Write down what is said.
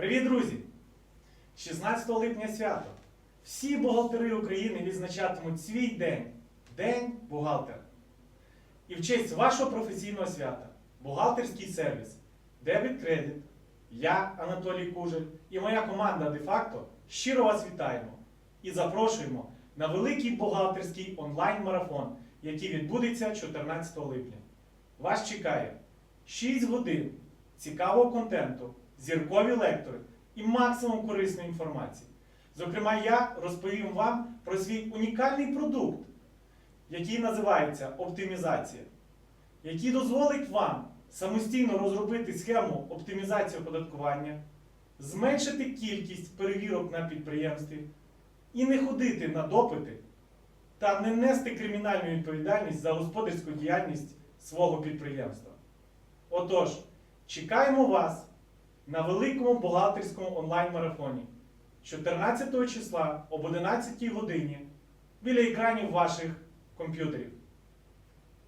Привіт, друзі! 16 липня свято. Всі бухгалтери України відзначатимуть свій день День бухгалтера. І в честь вашого професійного свята, бухгалтерський сервіс, Дебіт Кредит, я, Анатолій Кужель і моя команда де-факто щиро вас вітаємо і запрошуємо на великий бухгалтерський онлайн-марафон, який відбудеться 14 липня. Вас чекає 6 годин цікавого контенту, зіркові лектори і максимум корисної інформації. Зокрема, я розповім вам про свій унікальний продукт, який називається оптимізація, який дозволить вам самостійно розробити схему оптимізації оподаткування, зменшити кількість перевірок на підприємстві і не ходити на допити та не нести кримінальну відповідальність за господарську діяльність свого підприємства. Отож, чекаємо вас на великому бухгалтерському онлайн-марафоні 14 числа об 11 годині біля екранів ваших комп'ютерів.